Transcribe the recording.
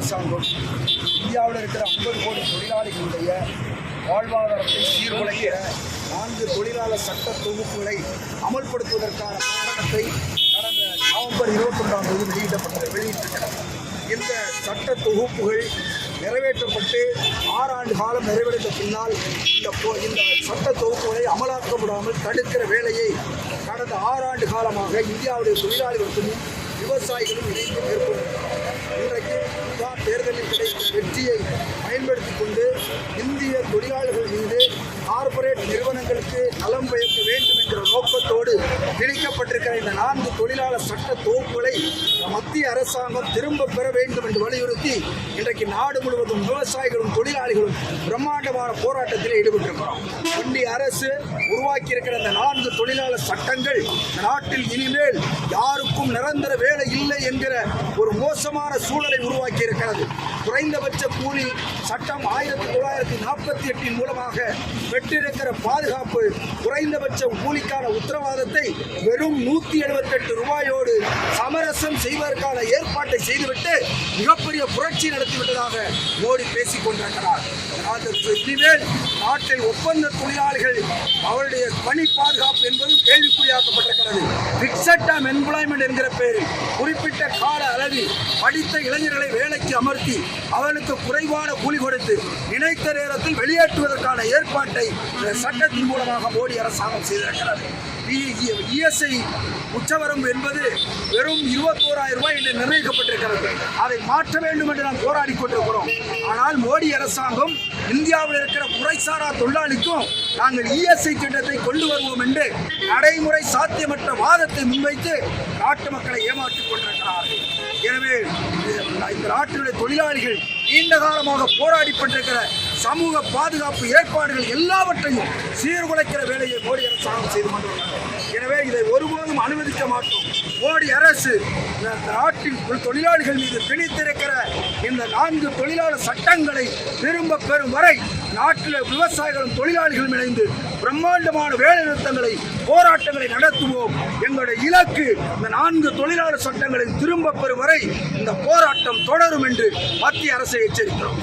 அரசாங்கம் இந்தியாவில் இருக்கிற ஐம்பது கோடி தொழிலாளிகளுடைய வாழ்வாதாரத்தை சீர்குலைக்க நான்கு தொழிலாளர் சட்ட தொகுப்புகளை அமல்படுத்துவதற்கான காரணத்தை கடந்த நவம்பர் இருபத்தி ஒன்றாம் தேதி வெளியிடப்பட்டது வெளியிட்டிருக்கிறது. இந்த சட்ட தொகுப்புகள் நிறைவேற்றப்பட்டு ஆறாண்டு காலம் நிறைவேற்ற பின்னால் இந்த போ இந்த சட்ட தொகுப்புகளை அமலாக்கப்படாமல் தடுக்கிற வேலையை கடந்த ஆறாண்டு காலமாக இந்தியாவுடைய தொழிலாளர்களுக்கும் விவசாயிகளும் இணைந்து இன்றைக்கு தேர்தலில் கிடைத்த வெற்றியை பயன்படுத்தி கொண்டு இந்திய தொழிலாளர்கள் மீது கார்ப்பரேட் நிறுவனங்களுக்கு நலம் பயக்க வேண்டும் என்ற நோக்கத்தோடு திணிக்கப்பட்டிருக்கிற இந்த நான்கு தொழிலாளர் சட்ட தொகுப்புகளை மத்திய அரசாங்கம் திரும்ப பெற வேண்டும் என்று வலியுறுத்தி இன்றைக்கு நாடு முழுவதும் விவசாயிகளும் தொழிலாளிகளும் பிரம்மாண்டமான போராட்டத்தில் ஈடுபட்டிருக்கிறோம். ஒன்றிய அரசு உருவாக்கி இருக்கிற இந்த நான்கு தொழிலாளர் சட்டங்கள் நாட்டில் இனிமேல் யாருக்கும் நிரந்தர வேலை இல்லை என்கிற ஒரு மோசமான சூழலை உருவாக்கி இருக்கிறது குறைந்தபட்ச கூலி சட்டம் ஆயிரத்தி தொள்ளாயிரத்தி நாற்பத்தி எட்டின் மூலமாக பெற்றிருக்கிற பாதுகாப்பு குறைந்தபட்ச கூலிக்கான உத்தரவாதத்தை வெறும் நூத்தி எழுபத்தி எட்டு ரூபாயோடு சமரசம் செய்வதற்கான ஏற்பாட்டை செய்துவிட்டு மிகப்பெரிய புரட்சி நடத்திவிட்டதாக மோடி பேசிக் கொண்டிருக்கிறார். இனிமேல் நாட்டில் ஒப்பந்த தொழிலாளிகள் அவருடைய பணி பாதுகாப்பு என்பது கேள்விக்குறியாக்கப்பட்டிருக்கிறது. பிக்சட் டேம் எம்ப்ளாய்மெண்ட் என்கிற பெயரில் குறிப்பிட்ட கால அளவில் படித்த இளைஞர்களை வேலைக்கு அமர்த்தி அவர்களுக்கு குறைவான கூலி கொடுத்து நினைத்த நேரத்தில் வெளியேற்றுவதற்கான ஏற்பாட்டை சட்டத்தின் மூலமாக மோடி அரசாங்கம் செய்திருக்கிறது. இஎஸ்ஐ உச்சவரம்பு என்பது வெறும் இருபத்தோராயிரம் ரூபாய் என்று நிர்ணயிக்கப்பட்டிருக்கிறது. அதை மாற்ற வேண்டும் என்று நாம் போராடி கொண்டிருக்கிறோம். ஆனால் மோடி அரசாங்கம் இந்தியாவில் இருக்கிற முறைசாரா தொழிலாளிக்கும் நாங்கள் இஎஸ்ஐ திட்டத்தை கொண்டு வருவோம் என்று நடைமுறை சாத்தியமற்ற வாதத்தை முன்வைத்து நாட்டு மக்களை ஏமாற்றிக் கொண்டிருக்கிறார்கள். எனவே இந்த நாட்டினுடைய தொழிலாளிகள் நீண்ட காலமாக போராடி கொண்டிருக்கிற சமூக பாதுகாப்பு ஏற்பாடுகள் எல்லாவற்றையும் சீர்குலைக்கிற வேலையை மோடி அரசாங்கம் செய்து கொண்டுள்ளது எனவே இதை ஒருபோதும் அனுமதிக்க மாட்டோம். மோடி அரசு நாட்டின் தொழிலாளிகள் மீது திணித்திருக்கிற இந்த நான்கு தொழிலாளர் சட்டங்களை திரும்ப பெறும் வரை நாட்டில் விவசாயிகளும் தொழிலாளிகளும் இணைந்து பிரம்மாண்டமான வேலைநிறுத்தங்களை போராட்டங்களை நடத்துவோம். எங்களுடைய இலக்கு இந்த நான்கு தொழிலாளர் சட்டங்களை திரும்ப பெறும் வரை இந்த போராட்டம் தொடரும் என்று மத்திய அரசை எச்சரிக்கிறோம்.